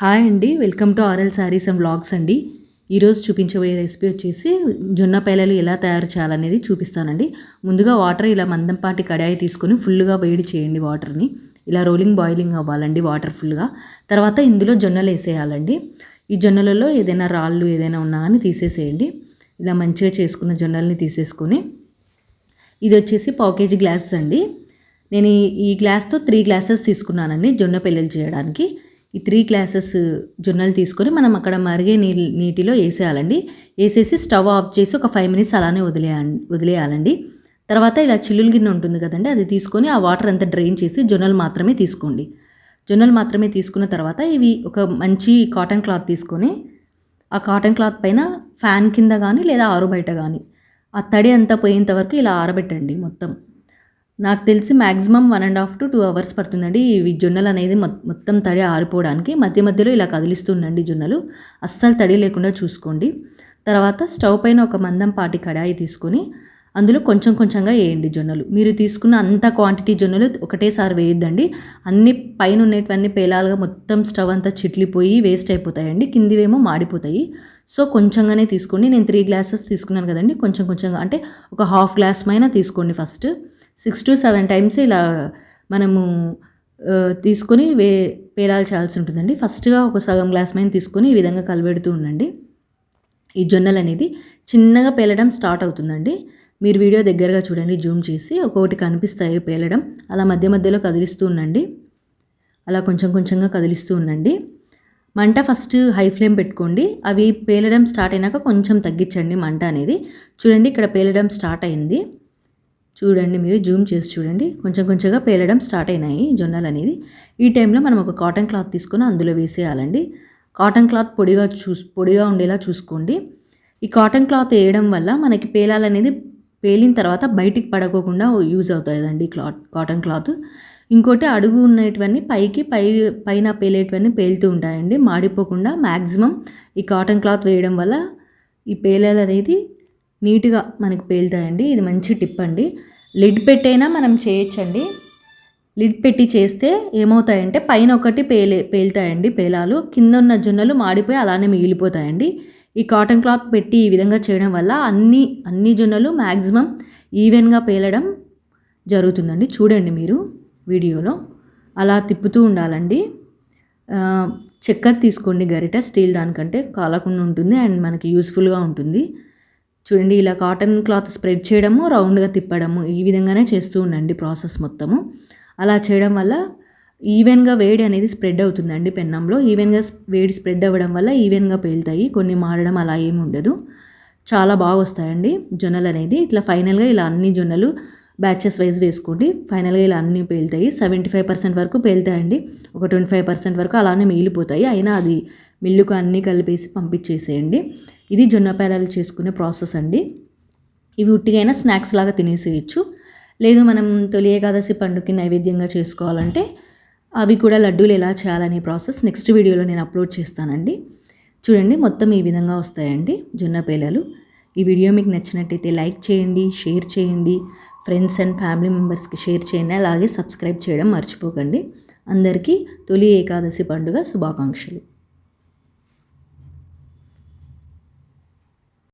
Hi అండి welcome to RL sarees and blogs అండి. ఈరోజు చూపించబోయే రెసిపీ వచ్చేసి జొన్న పేలలు ఎలా తయారు చేయాలనేది చూపిస్తానండి. ముందుగా వాటర్ ఇలా మందంపాటి కడాయి తీసుకొని ఫుల్గా వేడి చేయండి వాటర్ని. ఇలా రోలింగ్ బాయిలింగ్ అవ్వాలండి వాటర్ ఫుల్గా తర్వాత ఇందులో జొన్నలు వేసేయాలండి. ఈ జొన్నలలో ఏదైనా రాళ్ళు ఏదైనా ఉన్నా కానీ తీసేసేయండి. ఇలా మంచిగా చేసుకున్న జొన్నల్ని తీసేసుకొని. ఇది వచ్చేసి పావు కేజీ గ్లాసెస్ అండి. నేను ఈ గ్లాస్తో త్రీ గ్లాసెస్ తీసుకున్నానండి జొన్న పెళ్ళిళ్ళు చేయడానికి. ఈ త్రీ గ్లాసెస్ జొన్నలు తీసుకొని మనం అక్కడ మరిగే నీ నీటిలో వేసేయాలండి. వేసేసి స్టవ్ ఆఫ్ చేసి ఒక ఫైవ్ మినిట్స్ అలానే వదిలేయ వదిలేయాలండి. తర్వాత ఇలా చిల్లులు గిన్నె ఉంటుంది కదండి అది తీసుకొని ఆ వాటర్ అంతా డ్రైన్ చేసి జొన్నలు మాత్రమే తీసుకోండి. జొన్నలు మాత్రమే తీసుకున్న తర్వాత ఇవి ఒక మంచి కాటన్ క్లాత్ తీసుకొని ఆ కాటన్ క్లాత్ పైన ఫ్యాన్ కింద కానీ లేదా ఆరు బయట కానీ ఆ తడి అంతా పోయేంత వరకు ఇలా ఆరబెట్టండి మొత్తం. నాకు తెలిసి maximum one and half to two hours పడుతుందండి ఇవి జొన్నలు అనేది మొత్తం తడి ఆరిపోవడానికి. మధ్య మధ్యలో ఇలా కదిలిస్తుండండి జొన్నలు. అస్సలు తడి లేకుండా చూసుకోండి. తర్వాత స్టవ్ పైన ఒక మందం పాటి కడాయి తీసుకొని అందులో కొంచెం కొంచెంగా వేయండి జొన్నలు. మీరు తీసుకున్న అంత క్వాంటిటీ జొన్నలు ఒకటేసారి వేయొద్దండి. అన్ని పైన ఉన్నటువన్నీ పేలాలుగా మొత్తం స్టవ్ అంతా చిట్లిపోయి వేస్ట్ అయిపోతాయండి. కిందివేమో మాడిపోతాయి. సో కొంచెంగానే తీసుకోండి. నేను త్రీ గ్లాసెస్ తీసుకున్నాను కదండి. కొంచెం కొంచెంగా అంటే ఒక హాఫ్ గ్లాస్ పైన తీసుకోండి first. Six to seven times ఇలా మనము తీసుకొని వే పేలాల్చాల్సి ఉంటుందండి ఫస్ట్గా ఒక సగం గ్లాస్ మీద తీసుకొని ఈ విధంగా కలబెడుతూ ఉండండి. ఈ జొన్నలు అనేది చిన్నగా పేలడం స్టార్ట్ అవుతుందండి. మీరు వీడియో దగ్గరగా చూడండి జూమ్ చేసి ఒక్కొక్కటి కనిపిస్తాయి పేలడం. అలా మధ్య మధ్యలో కదిలిస్తూ ఉండండి. అలా కొంచెం కొంచెంగా కదిలిస్తూ ఉండండి. మంట ఫస్ట్ హై ఫ్లేమ్ పెట్టుకోండి. అవి పేలడం స్టార్ట్ అయినాక కొంచెం తగ్గించండి మంట అనేది. చూడండి ఇక్కడ పేలడం స్టార్ట్ అయింది. చూడండి మీరు జూమ్ చేసి చూడండి. కొంచెం కొంచెంగా పేలడం స్టార్ట్ అయినాయి జొన్నలు అనేది. ఈ టైంలో మనం ఒక కాటన్ క్లాత్ తీసుకొని అందులో వేసేయాలండి. కాటన్ క్లాత్ పొడిగా చూస్ పొడిగా ఉండేలా చూసుకోండి. ఈ కాటన్ క్లాత్ వేయడం వల్ల మనకి పేలాలనేది పేలిన తర్వాత బయటికి పడకోకుండా యూజ్ అవుతుందండి క్లాత్ కాటన్ క్లాత్. ఇంకోటి అడుగు ఉన్నటువన్నీ పైకి పై పైన పేలేటివన్నీ పేలుతూ ఉంటాయండి. మాడిపోకుండా మ్యాక్సిమం ఈ కాటన్ క్లాత్ వేయడం వల్ల ఈ పేలాలు అనేది నీట్గా మనకు పేలుతాయండి. ఇది మంచి టిప్ అండి. లిడ్ పెట్టైనా మనం చేయొచ్చండి. లిడ్ పెట్టి చేస్తే ఏమవుతాయంటే పైన ఒకటి పేలే పేలుతాయండి పేలాలు. కింద ఉన్న జొన్నలు మాడిపోయి అలానే మిగిలిపోతాయండి. ఈ కాటన్ క్లాత్ పెట్టి ఈ విధంగా చేయడం వల్ల అన్ని అన్ని జొన్నలు మ్యాక్సిమం ఈవెన్గా పేలడం జరుగుతుందండి. చూడండి మీరు వీడియోలో. అలా తిప్పుతూ ఉండాలండి. చక్కెర తీసుకోండి గరిట. స్టీల్ దానికంటే కాలకుండా ఉంటుంది అండ్ మనకి యూస్ఫుల్గా ఉంటుంది. చూడండి ఇలా కాటన్ క్లాత్ స్ప్రెడ్ చేయడము రౌండ్గా తిప్పడము ఈ విధంగానే చేస్తూ ఉండండి ప్రాసెస్ మొత్తము. అలా చేయడం వల్ల ఈవెన్గా వేడి అనేది స్ప్రెడ్ అవుతుందండి పెన్నంలో. ఈవెన్గా వేడి స్ప్రెడ్ అవ్వడం వల్ల ఈవెన్గా పేలుతాయి. కొన్ని మాడడం అలా ఏమి ఉండదు. చాలా బాగా వస్తాయండి జొన్నలు అనేది ఇట్లా ఫైనల్గా ఇలా అన్ని జొన్నలు బ్యాచెస్ వైజ్ వేసుకోండి. ఫైనల్గా ఇలా అన్నీ పేలుతాయి. సెవెంటీ ఫైవ్ పర్సెంట్ వరకు పేలుతాయండి. ఒక ట్వంటీ ఫైవ్ పర్సెంట్ వరకు అలానే మిగిలిపోతాయి. అయినా అది మిల్లుకు అన్నీ కలిపేసి పంపించేసేయండి. ఇది జొన్న పేలాలు చేసుకునే ప్రాసెస్ అండి. ఇవి ఉట్టిగైనా స్నాక్స్ లాగా తినేసేయచ్చు. లేదు మనం తొలి ఏకాదశి పండుగకి నైవేద్యంగా చేసుకోవాలంటే అవి కూడా లడ్డూలు ఎలా చేయాలనే ప్రాసెస్ నెక్స్ట్ వీడియోలో నేను అప్లోడ్ చేస్తానండి. చూడండి మొత్తం ఈ విధంగా వస్తాయండి జొన్న పేలాలు. ఈ వీడియో మీకు నచ్చినట్టయితే లైక్ చేయండి షేర్ చేయండి. ఫ్రెండ్స్ అండ్ ఫ్యామిలీ మెంబర్స్కి షేర్ చేయండి. అలాగే సబ్స్క్రైబ్ చేయడం మర్చిపోకండి. అందరికీ తొలి ఏకాదశి పండుగ శుభాకాంక్షలు.